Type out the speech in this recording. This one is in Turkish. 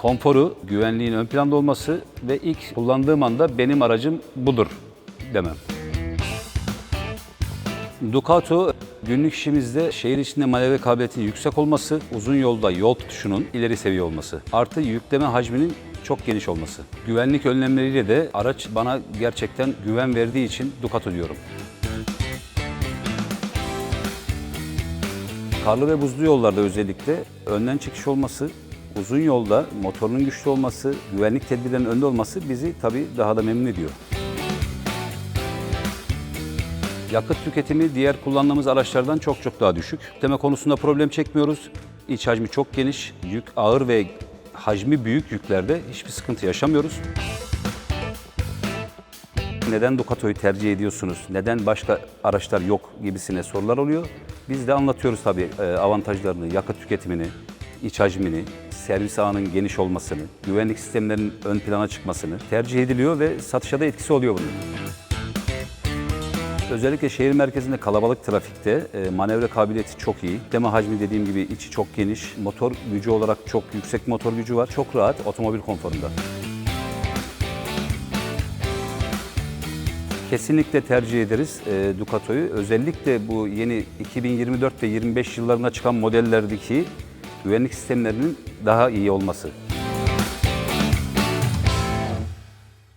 Konforu, güvenliğin ön planda olması ve ilk kullandığım anda benim aracım budur demem. Ducato günlük işimizde şehir içinde manevra kabiliyetinin yüksek olması, uzun yolda yol tutuşunun ileri seviye olması, artı yükleme hacminin çok geniş olması. Güvenlik önlemleriyle de araç bana gerçekten güven verdiği için Ducato diyorum. Karlı ve buzlu yollarda özellikle önden çıkış olması, uzun yolda motorunun güçlü olması, güvenlik tedbirlerinin önde olması bizi tabii daha da memnun ediyor. Yakıt tüketimi diğer kullandığımız araçlardan çok çok daha düşük. Yükleme konusunda problem çekmiyoruz. İç hacmi çok geniş, yük ağır ve hacmi büyük yüklerde hiçbir sıkıntı yaşamıyoruz. Neden Ducato'yu tercih ediyorsunuz? Neden başka araçlar yok gibisine sorular oluyor. Biz de anlatıyoruz tabii e, avantajlarını, yakıt tüketimini, iç hacmini, servis ağının geniş olmasını, güvenlik sistemlerinin ön plana çıkmasını tercih ediliyor ve satışa da etkisi oluyor bunun. Özellikle şehir merkezinde kalabalık trafikte e, manevra kabiliyeti çok iyi. Deme hacmi dediğim gibi içi çok geniş. Motor gücü olarak çok yüksek motor gücü var. Çok rahat otomobil konforunda. Kesinlikle tercih ederiz e, Ducato'yu. Özellikle bu yeni 2024 ve 25 yıllarına çıkan modellerdeki güvenlik sistemlerinin daha iyi olması.